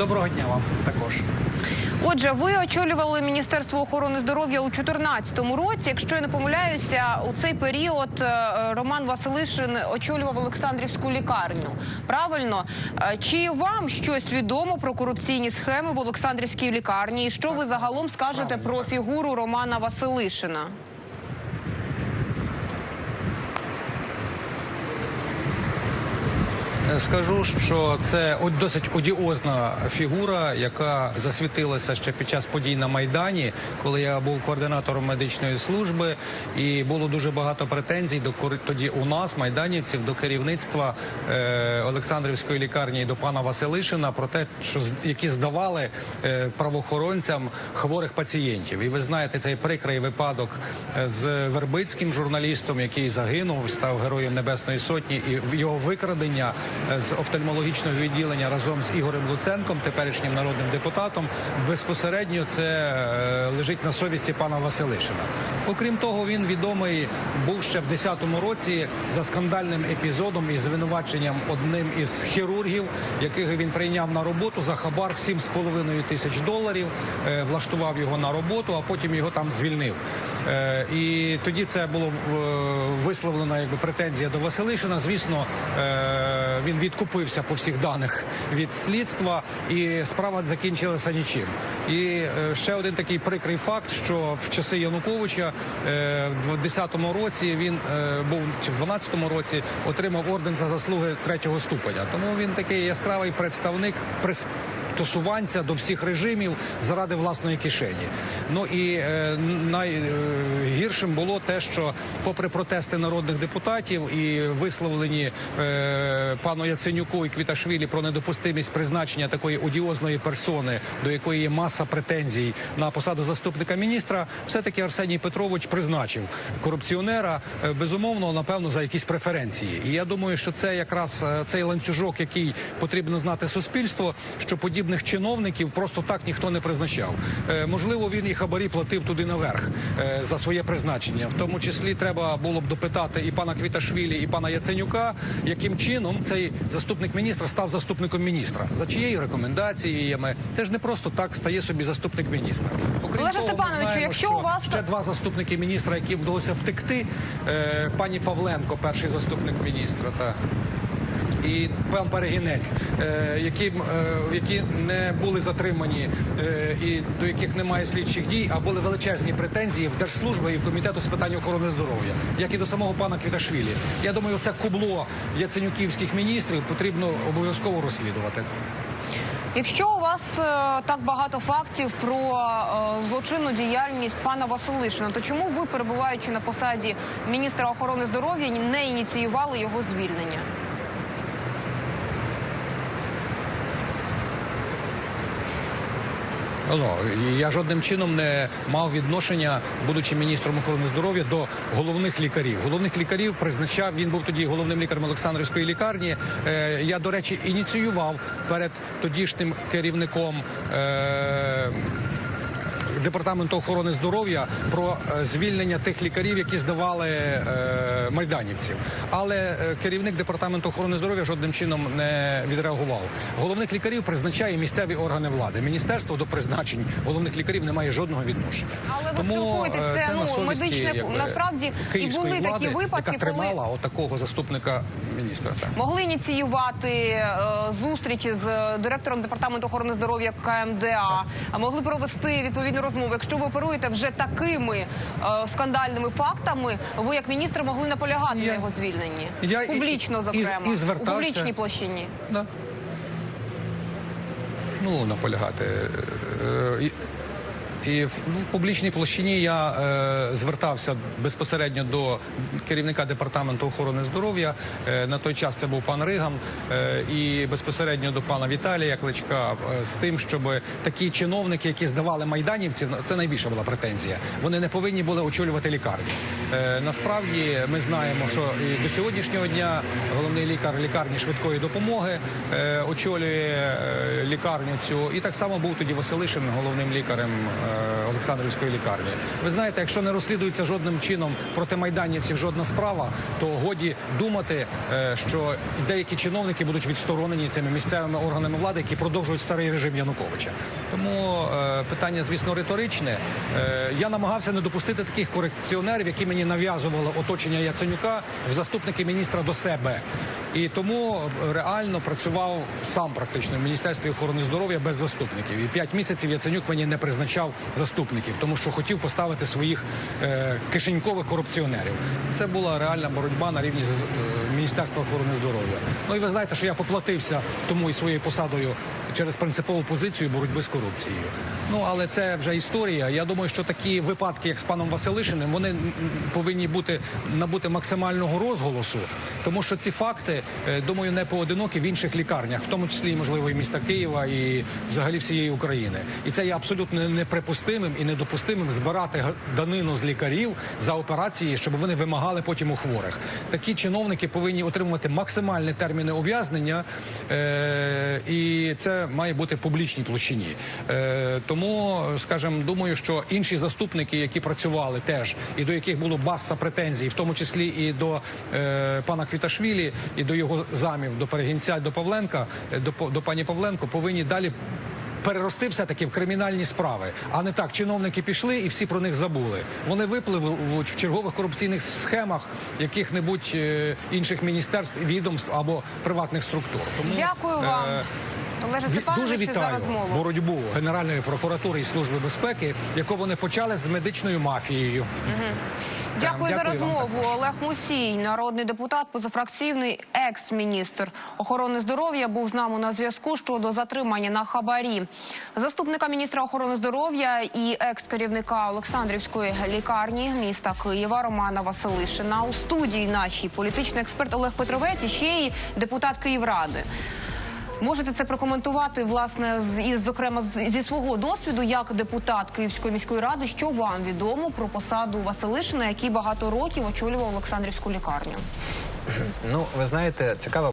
Доброго дня вам також. Отже, ви очолювали Міністерство охорони здоров'я у 2014 році. Якщо я не помиляюся, у цей період е, Роман Василишин очолював Олександрівську лікарню. Правильно, Е, чи вам щось відомо про корупційні схеми в Олександрівській лікарні? І що ви загалом скажете про фігуру Романа Василишина? Скажу, що це досить одіозна фігура, яка засвітилася ще під час подій на Майдані, коли я був координатором медичної служби, і було дуже багато претензій до тоді у нас, майданівців, до керівництва е, Олександрівської лікарні і до пана Василишина про те, що які здавали е, правоохоронцям хворих пацієнтів. І ви знаєте цей прикрий випадок е, з Вербицьким журналістом, який загинув, став героєм Небесної Сотні, і його викрадення з офтальмологічного відділення разом з Ігорем Луценком, теперішнім народним депутатом, безпосередньо це е, лежить на совісті пана Василишина. Окрім того, він відомий був ще в 10-му році за скандальним епізодом і звинуваченням одним із хірургів, яких він прийняв на роботу за хабар в 7,5 тисяч доларів, е, влаштував його на роботу, а потім його там звільнив. Е, І тоді це було висловлена якби претензія до Василишина. Звісно, він відкупився по всіх даних від слідства, і справа закінчилася нічим. І е, ще один такий прикрий факт, що в часи Януковича е, в 10-му році він е, був чи в 12-му році отримав орден за заслуги третього ступеня. Тому він такий яскравий представник прис- стосуванця до всіх режимів заради власної кишені. Ну і е, найгіршим було те, що, попри протести народних депутатів і висловлені е, пану Яценюку і Квіташвілі про недопустимість призначення такої одіозної персони, до якої є маса претензій на посаду заступника міністра, все-таки Арсеній Петрович призначив корупціонера е, безумовно, напевно, за якісь преференції. І я думаю, що це якраз е, цей ланцюжок, який потрібно знати суспільство, що подібних чиновників просто так ніхто не призначав. Е, можливо, він і хабарі платив туди наверх е, за своє призначення. В тому числі треба було б допитати і пана Квіташвілі, і пана Яценюка, яким чином цей заступник міністра став заступником міністра. За чиєю рекомендаціями це ж не просто так стає собі заступник міністра. Окрім Олеже Степановичу, якщо у вас ще два заступники міністра, які вдалося втекти. Е, пані Павленко, перший заступник міністра, та і пан Перегінець, е, які, е, які не були затримані е, і до яких немає слідчих дій, а були величезні претензії в держслужби і в комітету з питань охорони здоров'я, як і до самого пана Квіташвілі. Я думаю, це кубло яценюківських міністрів потрібно обов'язково розслідувати. Якщо у вас е, так багато фактів про е, злочинну діяльність пана Василишина, то чому ви, перебуваючи на посаді міністра охорони здоров'я, не ініціювали його звільнення? Ну, я жодним чином не мав відношення, будучи міністром охорони здоров'я, до головних лікарів. Головних лікарів призначав. Він був тоді головним лікарем Олександрівської лікарні. Е, я, до речі, ініціював перед тодішнім керівником. Е, Департаменту охорони здоров'я про е, звільнення тих лікарів, які здавали е, майданівців. Але е, керівник департаменту охорони здоров'я жодним чином не відреагував. Головних лікарів призначає місцеві органи влади. Міністерство до призначень головних лікарів не має жодного відношення. Але ви спілкуєтесь, е, це, ну, совісті, медичне, якби, насправді, і були такі випадки, яка коли- тримала отакого заступника міністра. Так. Могли ініціювати зустрічі з директором департаменту охорони здоров'я КМДА, а могли провести відповідну розмову. Якщо ви оперуєте вже такими е, скандальними фактами, ви як міністр могли наполягати Я- на його звільненні Я публічно, зокрема, і і звертався. публічній площині. Да. Ну, наполягати. Е, І в, в публічній площині я е, звертався безпосередньо до керівника департаменту охорони здоров'я. Е, на той час це був пан Риган, е, і безпосередньо до пана Віталія Кличка е, з тим, щоб такі чиновники, які здавали майданівців, ну, це найбільша була претензія. Вони не повинні були очолювати лікарні. Е, насправді ми знаємо, що і до сьогоднішнього дня головний лікар лікарні швидкої допомоги е, очолює е, лікарню цю. І так само був тоді Василишин головним лікарем е, Олександрівської лікарні. Ви знаєте, якщо не розслідується жодним чином проти майданівців жодна справа, то годі думати, е, що деякі чиновники будуть відсторонені цими місцевими органами влади, які продовжують старий режим Януковича. Тому е, питання, звісно, риторичне. Е, я намагався не допустити таких корекціонерів, які мені нав'язувало оточення Яценюка в заступники міністра до себе. І тому е, реально працював сам практично в міністерстві охорони здоров'я без заступників. І п'ять місяців Яценюк мені не призначав заступників, тому що хотів поставити своїх е, кишенькових корупціонерів. Це була реальна боротьба на рівні з- е, міністерства охорони здоров'я. Ну і ви знаєте, що я поплатився тому і своєю посадою через принципову позицію боротьби з корупцією. Ну але це вже історія. Я думаю, що такі випадки, як з паном Василишиним, вони повинні бути набути максимального розголосу, тому що ці факти, е, думаю, не поодинокі в інших лікарнях, в тому числі можливо і міста Києва, і взагалі всієї України. І це є абсолютно неприпустимим і недопустимим збирати данину з лікарів за операції, щоб вони вимагали потім у хворих. Такі чиновники повинні отримувати максимальні терміни ув'язнення, е- і це має бути в публічній площині. Е- тому, скажімо, думаю, що інші заступники, які працювали теж, і до яких було баса претензій, в тому числі і до е- пана Квіташвілі, і до його замів, до Перегінця, до Павленка, е, до, до пані Павленко, повинні далі перерости все-таки в кримінальні справи, а не так. Чиновники пішли і всі про них забули. Вони випливуть в чергових корупційних схемах яких-небудь е, інших міністерств, відомств або приватних структур. Тому Дякую вам, е, Олеже ві- дуже Степановичу, за розмову. боротьбу Генеральної прокуратури і служби безпеки, яку вони почали з медичною мафією. Дякую за Дякую вам розмову. Олег Мусій, народний депутат, позафракційний екс-міністр охорони здоров'я, був з нами на зв'язку щодо затримання на хабарі заступника міністра охорони здоров'я і екс-керівника Олександрівської лікарні міста Києва Романа Василишина. У студії нашій політичний експерт Олег Петровець і ще й депутат Київради. Можете це прокоментувати власне з із зокрема зі свого досвіду як депутат Київської міської ради. Що вам відомо про посаду Василишина, який багато років очолював Олександрівську лікарню? Ну, ви знаєте, цікава